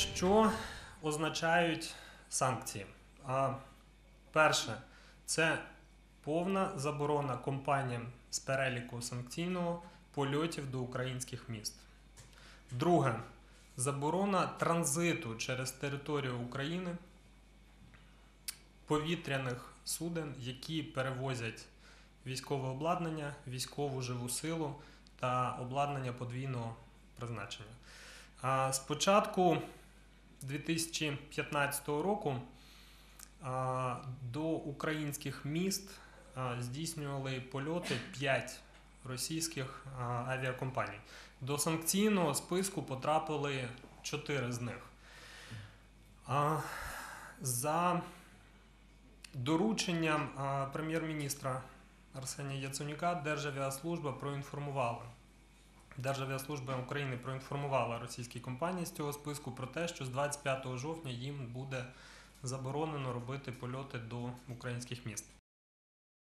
Що означають санкції? А, перше, це повна заборона компаніям з переліку санкційного польотів до українських міст. Друге, заборона транзиту через територію України повітряних суден, які перевозять військове обладнання, військову живу силу та обладнання подвійного призначення. А, З початку 2015 року до українських міст здійснювали польоти 5 російських авіакомпаній. До санкційного списку потрапили 4 з них. За дорученням прем'єр-міністра Арсенія Яценюка Державіаслужба проінформувала. Державіаслужба України проінформувала російські компанії з цього списку про те, що з 25 жовтня їм буде заборонено робити польоти до українських міст.